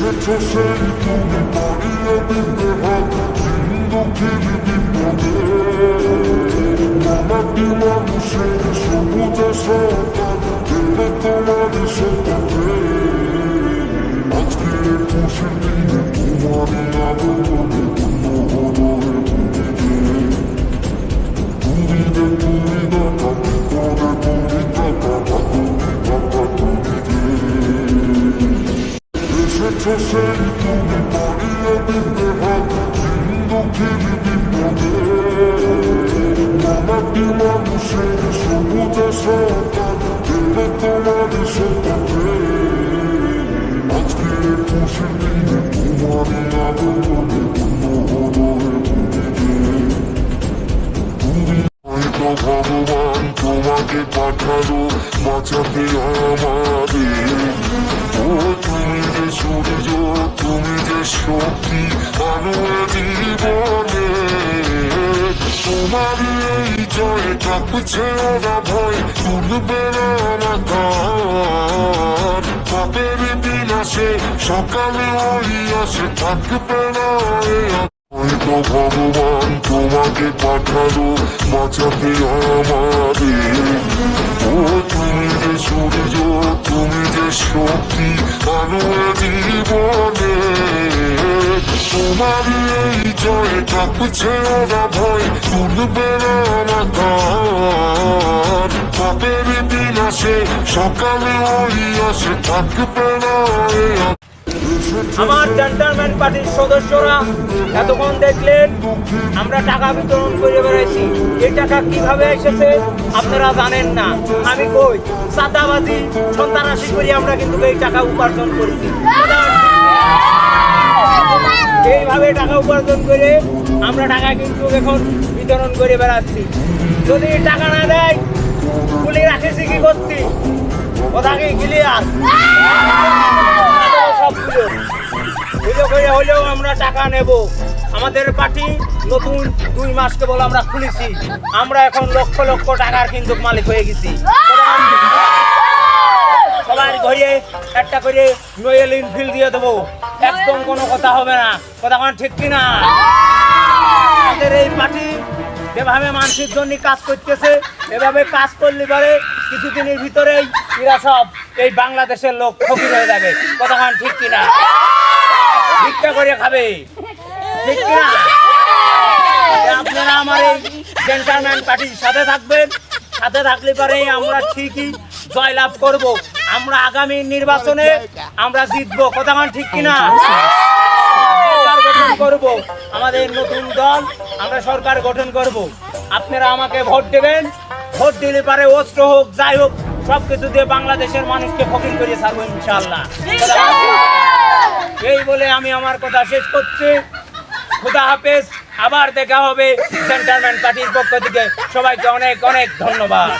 এসেছ সেই তুমি বাড়িয়ে দিতে হাত হিন্দুখির বিপদে মামাটি মানুষের সবুজ সরকার এলো সেই তুমি বাড়িয়ে দিতে হাত হিন্দুখির বিপদে। মামাটি মানুষের সবুজ সরকার এলো তোমার শপথে আজকে খুশির দিনে তোমারই আগমনে ভগবান, তোমাকে পাঠালো, বাঁচাতে আমাদের। তোমার এই জয় কাঁপছে ওরা ভয়, তুলবে না মাথার পাপের বিলাসে সকালে ওই আসে, থাকবে না ভগবান তোমাকে পাঠালো বাঁচাতে আমাদের। ও তুমি যে সূর্য, তুমি যে শক্তি আলো জীবনে। তোমার এই জয় ওরা ভয় মাথার পাপের বিলাসে সকালে ওই আসে আমার জেন্টারম্যান পার্টির সদস্যরা এতক্ষণ দেখলেন, আমরা টাকা বিতরণ করে বেড়াইছি। এই টাকা কীভাবে এসেছে আপনারা জানেন না। আমি কই, সাদাবাজি সন্তানাসি করি আমরা কিন্তু এই টাকা উপার্জন করেছি। এইভাবে টাকা উপার্জন করে আমরা টাকা কিন্তু এখন বিতরণ করে বেড়াচ্ছি। যদি টাকা না দেয় পুলি রাখেছি কি করতি? কথা কি ক্লিয়ার সবগুলো করে হলেও আমরা টাকা নেব। আমাদের পার্টি নতুন দুই মাস কেবল আমরা খুলেছি। আমরা এখন লক্ষ লক্ষ টাকার কিন্তু মালিক হয়ে গেছি। সবার ঘরে একটা করে নয়েল ইনফিল দিয়ে দেবো। একদম কোনো কথা হবে না। কথা কোন ঠিক কিনা? আমাদের এই পার্টি যেভাবে মানুষের জন্য কাজ করতেছে, এভাবে কাজ করলে পরে কিছুদিনের ভিতরেই এরা সব এই বাংলাদেশের লোক ফকির হয়ে যাবে। কথা কোন ঠিক কিনা? ভিক্ষা করে খাবে। ঠিক কিনা? আপনারা আমার এই জেন্টারম্যান পার্টির সাথে থাকবেন। সাথে থাকলে পরেই আমরা ঠিকই জয়লাভ করব। আমরা আগামী নির্বাচনে আমরা জিতবো। কথা ঠিক কিনা? সরকার গঠন করব। আমাদের নতুন দল আমরা সরকার গঠন করব। আপনারা আমাকে ভোট দেবেন। ভোট দিলে পারে অস্ত্র হোক যাই হোক সব কিছু দিয়ে বাংলাদেশের মানুষকে ফকির করে ছাড়বো ইনশাল্লাহ এই বলে আমি আমার কথা শেষ করছি। খুদা হাফেজ আবার দেখা হবে সেন্টারম্যান পার্টির পক্ষ থেকে। সবাইকে অনেক অনেক ধন্যবাদ।